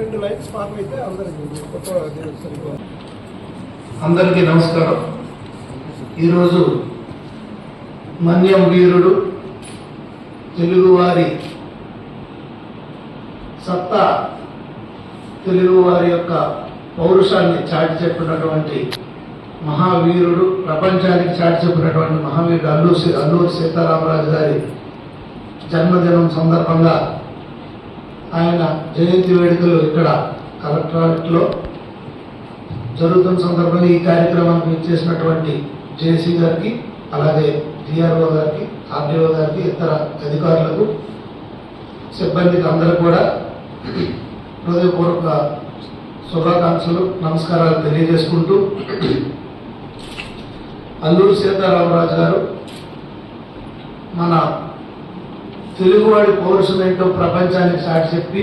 రెండు lines form అయితే అందరికీ అందరికీ నమస్కారం. ఈరోజు మన్యం వీరుడు తెలుగువారి సత్తా తెలుగువారి యొక్క పౌరుషాన్ని చాటి చెప్పినటువంటి మహావీరుడు ప్రపంచానికి చాటి చెప్పినటువంటి మహావీరుడు అల్లూరు అల్లూరి సీతారామరాజు గారి జన్మదినం సందర్భంగా ఆయన జయంతి వేడుకలు ఇక్కడ కలెక్టరేట్లో జరుగుతున్న సందర్భంగా ఈ కార్యక్రమానికి ఇచ్చేసినటువంటి జేసీ గారికి అలాగే డిఆర్ఓ గారికి ఆర్డీఓ గారికి ఇతర అధికారులకు సిబ్బందికి అందరూ కూడా హృదయపూర్వక శుభాకాంక్షలు నమస్కారాలు తెలియజేసుకుంటూ అల్లూరు సీతారామరాజు గారు మన తెలుగువాడి పౌరుషం ఏంటో ప్రపంచానికి సాటి చెప్పి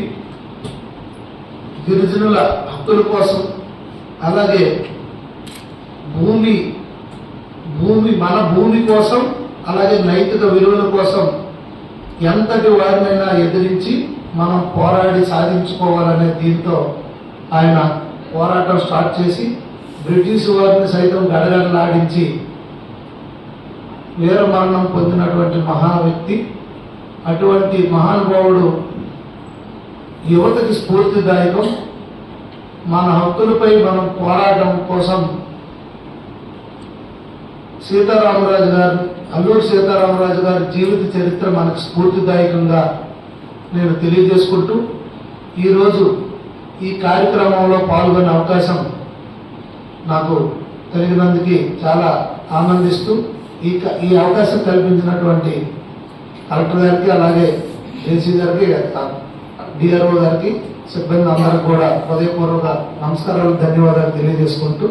గిరిజనుల హక్కుల కోసం అలాగే భూమి భూమి మన భూమి కోసం అలాగే నైతిక విలువల కోసం ఎంతటి వారినైనా ఎదిరించి మనం పోరాడి సాధించుకోవాలనే దీంతో ఆయన పోరాటం స్టార్ట్ చేసి బ్రిటిష్ వారిని సైతం గడగడలాడించి వీరమరణం పొందినటువంటి మహా వ్యక్తి అటువంటి మహానుభావుడు యువతకి స్ఫూర్తిదాయకం. మన హక్కులపై మనం పోరాటం కోసం సీతారామరాజు గారు అల్లూరు సీతారామరాజు గారి జీవిత చరిత్ర మనకు స్ఫూర్తిదాయకంగా నేను తెలియజేసుకుంటూ ఈరోజు ఈ కార్యక్రమంలో పాల్గొనే అవకాశం నాకు కలిగినందుకు చాలా ఆనందిస్తూ ఈ క- ఈ అవకాశం కల్పించినటువంటి కలెక్టర్ గారికి అలాగే ఏసీ గారికి డిఆర్ఓ గారికి సిబ్బంది అందరికి కూడా హృదయపూర్వక నమస్కారాలు ధన్యవాదాలు తెలియజేసుకుంటూ